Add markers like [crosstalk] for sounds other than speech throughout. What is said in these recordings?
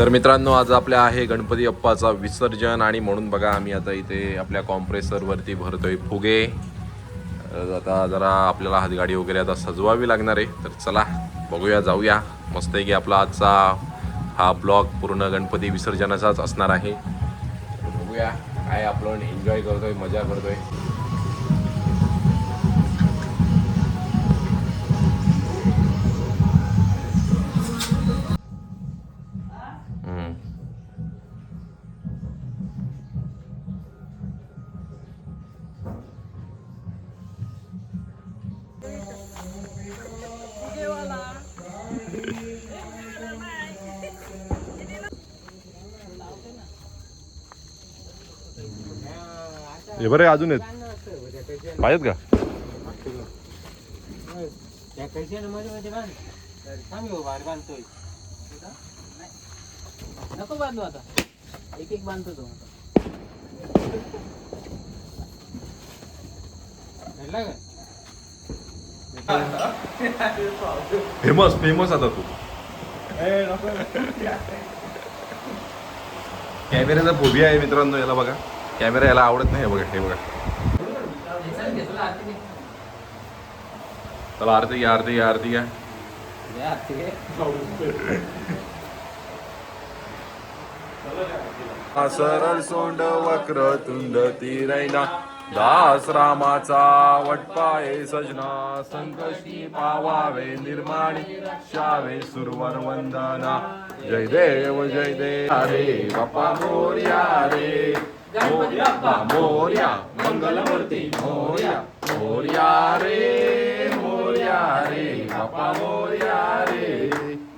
तर मित्रांनो आज आपल्या आहे गणपती अप्पाचा विसर्जन आणि म्हणून बघा आम्ही आता इथे आपल्या कॉम्प्रेसरवरती भरतोय फुगे. आता जरा आपल्याला हातगाडी वगैरे आता सजवावी लागणार आहे. तर चला बघूया जाऊया. मस्त आहे की आपला आजचा हा ब्लॉग पूर्ण गणपती विसर्जनाचाच असणार आहे. बघूया काय आपण एन्जॉय करतोय मजा करतोय. हे बरे अजून आहेत. पाहिजेत का? त्या कैसे मध्ये मध्ये बांध तर थांब हो बाहेर बांधतोय नको बांधू आता एक एक बांधतो तो. घडला का फेमस फेमस आता तू कॅमेऱ्याचा फोबिया आहे मित्रांनो याला बघा. कॅमेरा याला आवडत नाही बघा हे बघा. चला आरती घ्या आरती घ्या आरती घ्या. सरळ सोंड वक्र तुंड तिरैना. दास रामाचा वटपाये सजना. संकष्टी पावावे निर्माणी. शावे सुरवर वंदना. जय देव जय देव. अरे बापा मोर्या रे. मोर्या बाप्पा. मोर्या मंगलमूर्ती. मोर्या. मोर्या रे मोर्या रे. बाप्पा मोर्या रे.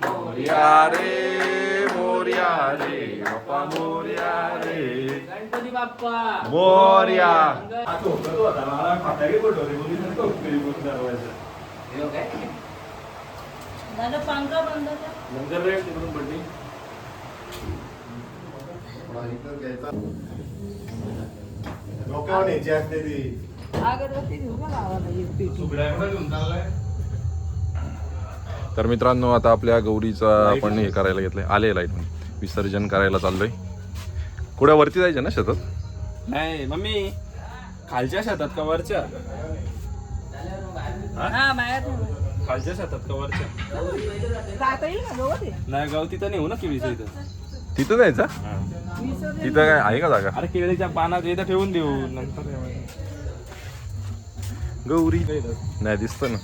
मोर्या रे मोर्या रे. बाप्पा मोर्या रे. गणपती बाप्पा. मोर्या. हे काय? दादा पंखा बंद कर. डोक्यावर न्यायची असते ती अगरबत्ती घेऊ का लावायला एक पेटी. तर मित्रांनो आता आपल्या गौरीचा आपण हे करायला घेतलंय. आले लाइट विसर्जन करायला चाललोय. कुठे वरती जायचं ना शेतात? नाही मम्मी. खालच्या शेतात का वरच्या? हा? बाहेर खालच्या शेतात का वरच्या? जाता येईल का गवत आहे? नाही गाव तिथं नेऊ ना केळीचं इथं? तिथं जायचं? तिथं काय आहे का जागा? अरे केळीच्या पानात इथं ठेवून देऊ नंतर गौरी. नाही दिसत ना.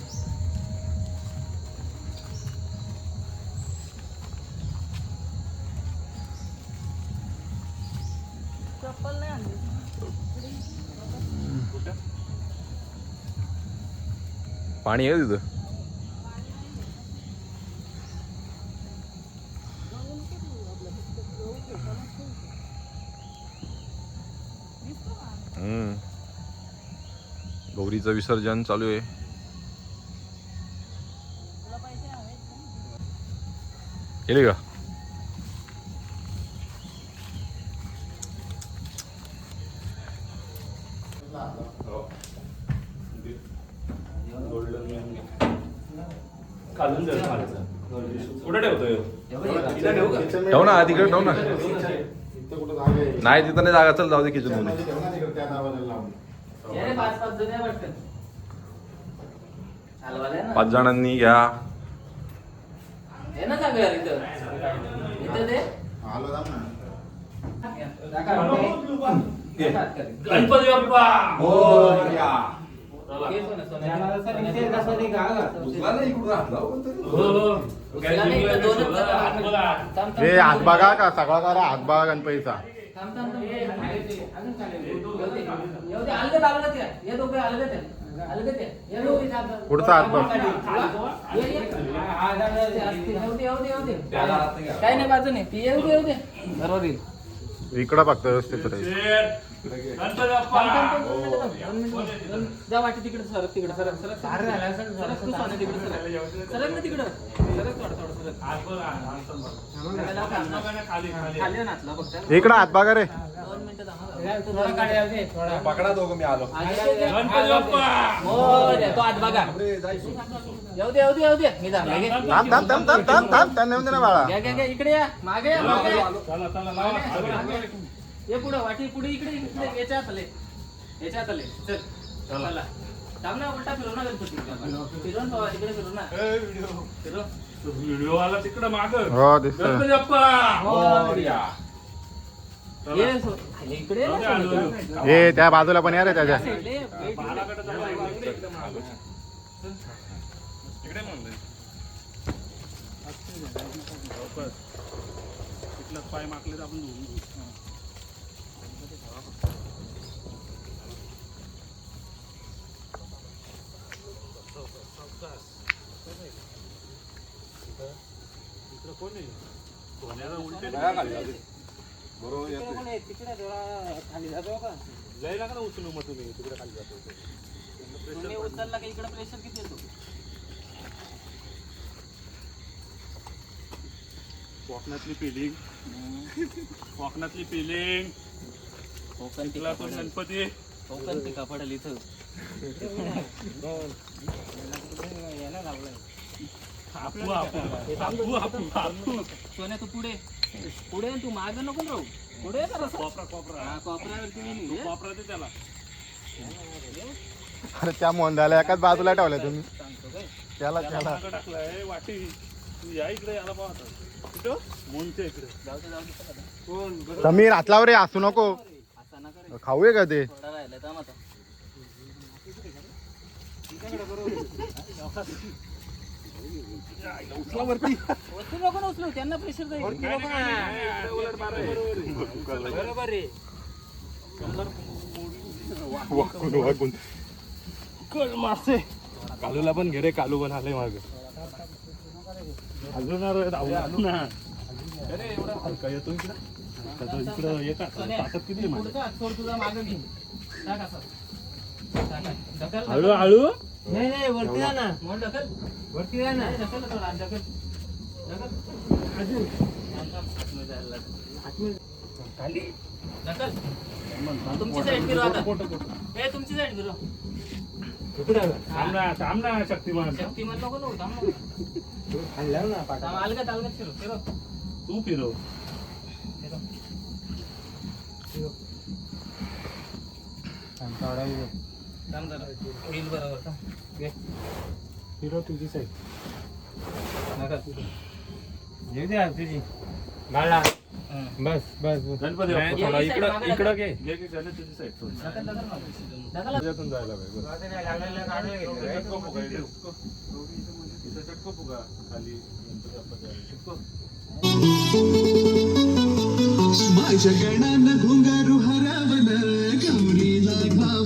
पाणी आहे तिथं? गौरीचं विसर्जन चालू आहे. केली का खालून जर खालचं कुठे ठेवतोय इथं ठेवू ना तिकडे ठेव ना. नाही तिथं नाही जागा चल जाऊ दे किचनमध्ये पाच जणांनी घ्या. ना जागा यार इथं. इथं दे. आलो जाम ना गणपती बाप्पा. हो, हो. थांब, हे बघा का? सगळा करा हात बघा गणपतीचा. हे. हे. पुढचा हात बघ. ये, ये. येऊ दे, येऊ दे, येऊ दे. काही नाही बाजू नाही इकडं फक्त व्यवस्थित जा वाटी तिकडे सरक तिकडे सरक सरक सरक तू सोने तिकडे सरक सरक ना तिकडं सरक थोडं थोडं? खाली नाचला फक्त इकडं हात बघा रे दोन मिनिटं. पकडा दोघं मी आलो गणपती बाप्पा मोरया, तो आत बघा येऊ दे येऊ दे येऊ दे मी जाणार इकडे या मागे ये पुढं वाटी पुढे इकडे इकडे याच्यात आले याच्यात आले चल. चला. थांब ना उलटा फिरव ना गणपती. फिरवून बाबा तिकडे फिरव ना. फिरव. व्हिडिओ आला तिकडे माग. हो दिसतोय. गणपती बाप्पा. मोरया. ये. सो- खाली इकडे ना. हे त्या बाजूला पण या रे त्याच्या. इकडे, इकडे. इकडे. इथलं पाय माकले तर आपण धुवून कोण आहे? सोन्याला उलटे तिकडे जरा खाली जातो का? लय नका ना उचलू मग तुम्ही? तिकडे खाली जातो. तुम्ही उचलला का? इकडे प्रेशर किती येतो? कोकणातली फिलिंग कोकणातली फिलिंग कोकण टिका पण गणपती. कोकण टिका पडेल इथं. [laughs] याला लावलंय. हापू सोन्या तू पुढे. पुढे तू माग नको राहू. पुढे जरा कोपरा कोपरा. हा कोपऱ्यावरती गेली तू कोपरा दे त्याला. अरे त्या मोंदाला एकाच बाजूला ठेवल्या तुम्ही. त्याला त्याला वाटी तू या इकडे याला पाहत इकडे. समीर हातलावर रे असा नका. खाऊये का ते? थोडा राहिला वरती नको ना उचलू त्यांना प्रेशर जाईल बरोबर रे कळ मासे. कालूला पण घे रे कालू पण आले माग. अजून ना अरे एवढा हलका येतो इकडं. त्याचं इकडं येतात ताकद किती मागं हळू. हळू. नाही नाही वरती जा ना. मोड ढकल वरती जा ना. ढकल थोडा, ढकल. ढकल. थांब, थांब. लागलं. खाली ढकल. तुमची साईड फिरवा आता. ए तुमची साईड फिरव. थांब ना थांब ना शक्तिमान. शक्तिमान नको नको थांब नको. खाल्ला ना पाठ थांब, अलगद अलगद फिरव फिरव. तू फिरव. होईल बरोबर. घे. फिरव तुझी साईड द्या तुझी हं. बस बस गणपती. घे घे घे, झालं तुझी साईड. त्याच्यातून जायला पाहिजे चटको फुगा इथे. चटको फुगा खाली. माझ्या गणानं घुंगारू हरावलं गौरीला घावलं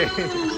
[laughs] Okay.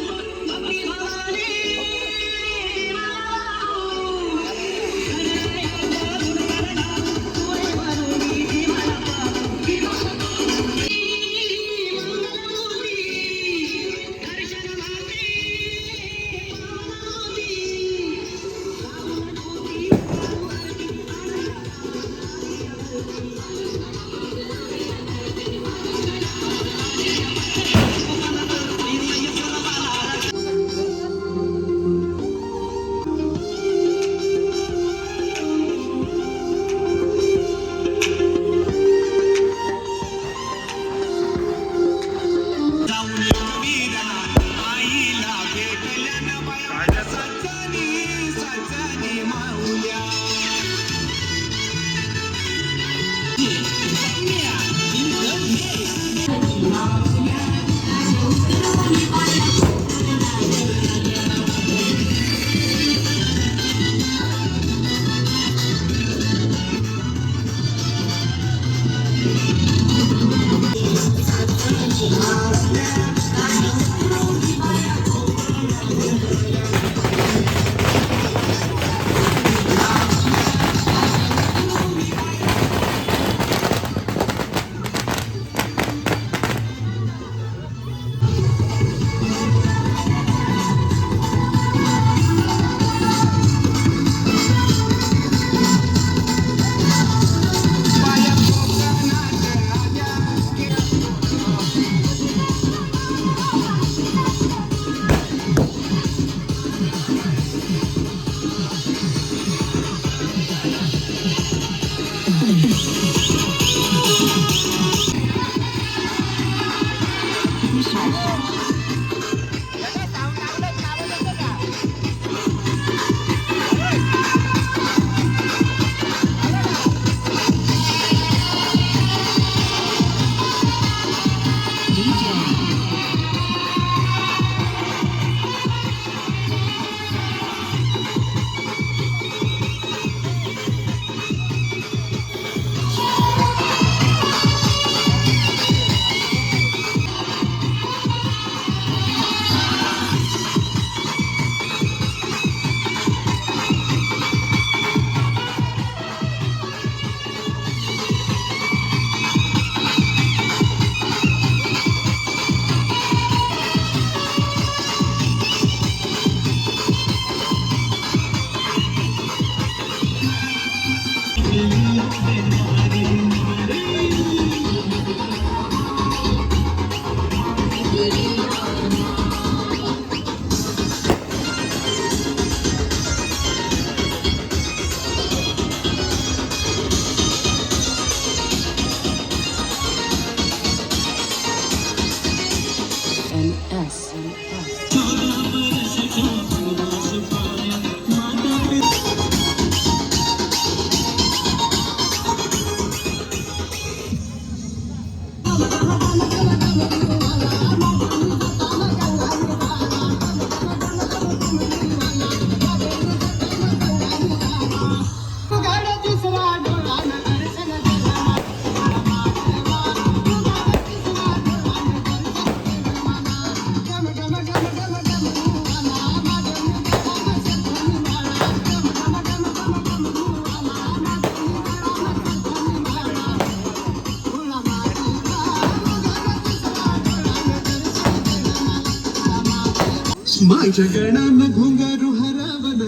माझ्या गणानं घुंगारू हरावन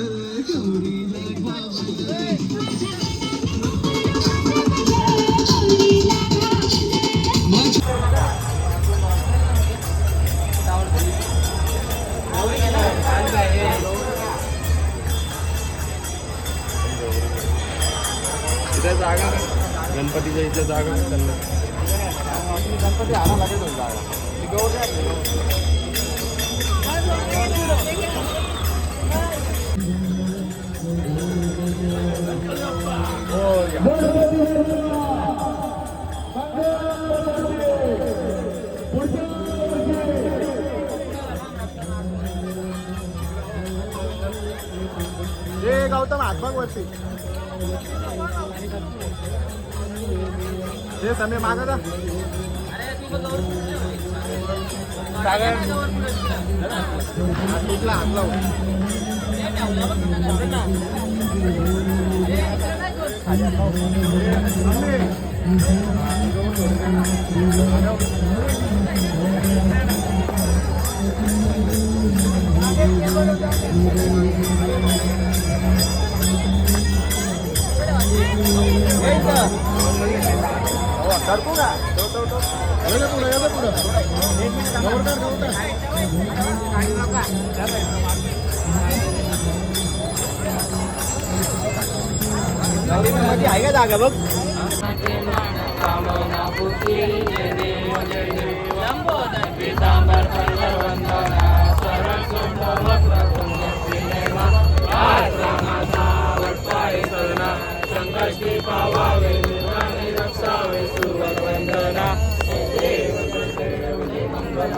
गौरीला गावाला. गणपतीच्या इथल्या जागा त्यांना हे गौतम हातभाग वरती हे समय मागा जा तुटला हात लावून सरकू का येलं पुढं येलं पुढं पावावे गौरकर रक्षावे आहे का जागा बघ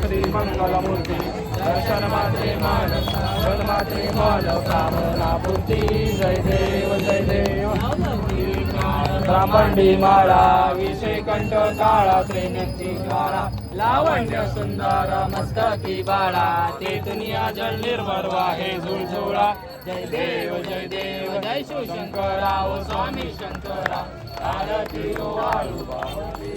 श्री मंगलमूर्ती दर्शन मात्रे मान दर्शन मात्रे मान कामना पूर्ती जय देव जय देव ब्राह्मणी माळा विषय कंठ काळा त्रिनेत्री काळा लावण्य सुंदर मस्तकी बाळा ते दुनिया जल निर्भर वाहे झुळझुळा. जय देव जय देव जय शिवशंकरा ओ स्वामी शंकरा. आरती ओ वाळू बावती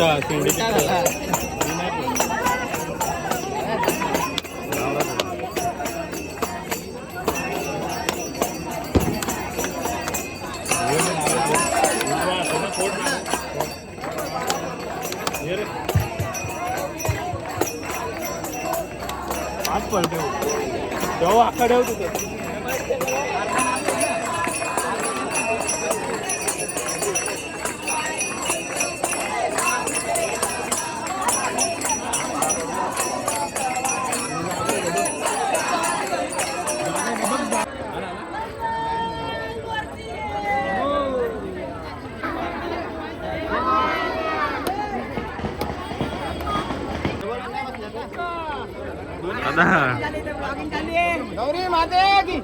ओ वाळू एकच वाजला उलटा सिंडिकेट आज पलटे जेव्हा आकडे होते गौरी माते की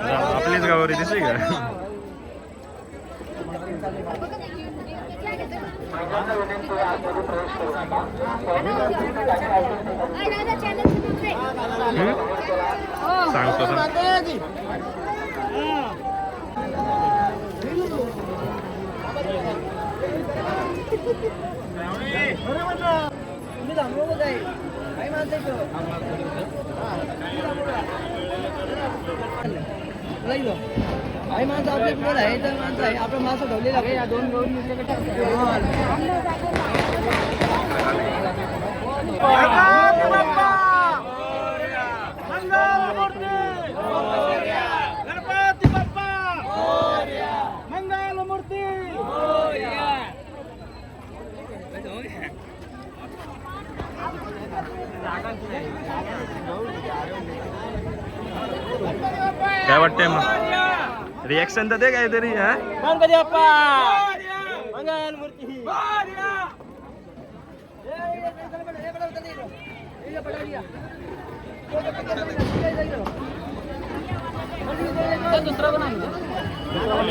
आपलीच गावरी दिसली का सांगतो तर. हामी त हाम्रो गाई भाइ मान्छेको भाइ मान्छ है त मान्छ है आफ्नो माछा ढोली लाग्यो या दोन गौरी काय वाटतंय मग? रिॲक्शन तर दे काहीतरी हा? गणपती बाप्पा मंगल मूर्ती! तर दुसरा पण आहे.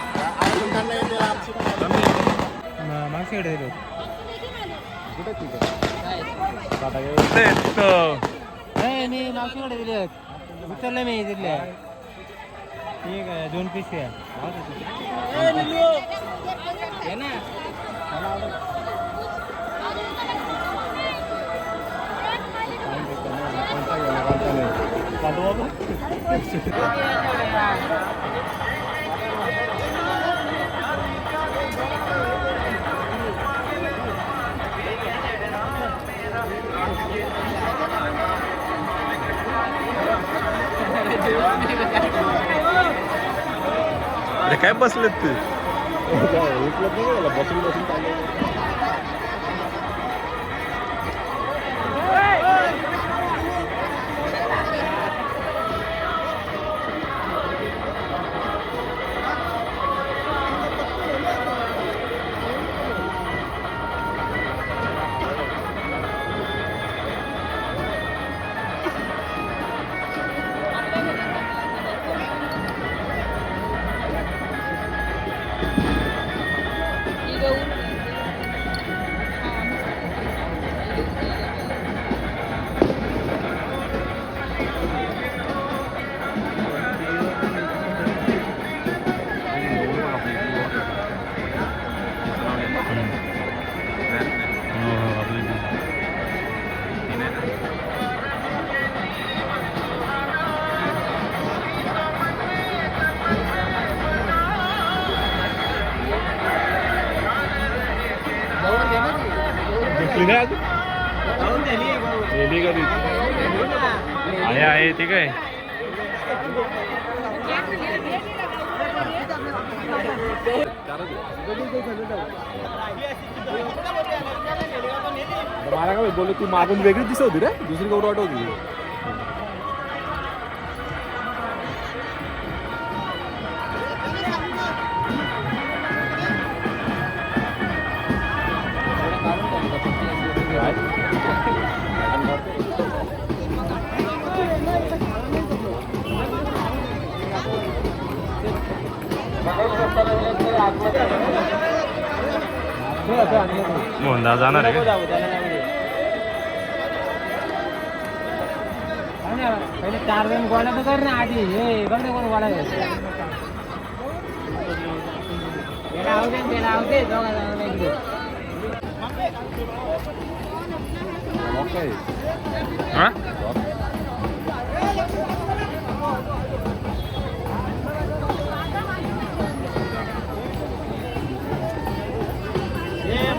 मी मागच्याकडे दिले उचलले मी दिले ठीक आहे दोन पिशवी आहे घे ना अरे काय बसलेत ते? बसून बसून मला काय बोललो ती मागून वेगळी दिसत होती रे दुसरी कवर वाटत होती मोहनदा जाणार आहे पहिले चार जण गोळा तर कर ना आधी. हे बघ ना कोण गोळा. हा?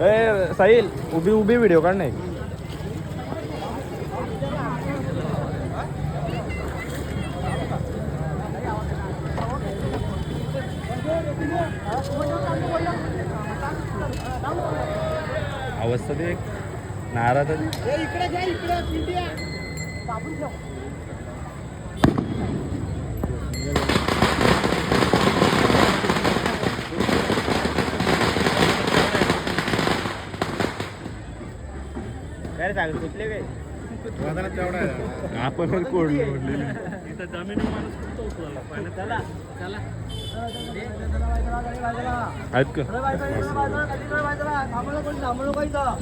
ए साहिल उभी उभी व्हिडिओ काढ नाही अवस्था ते नारळ हे आपण कोण चला चला आहेत का थांबलो कोणी थांबलो कोणी थांबलो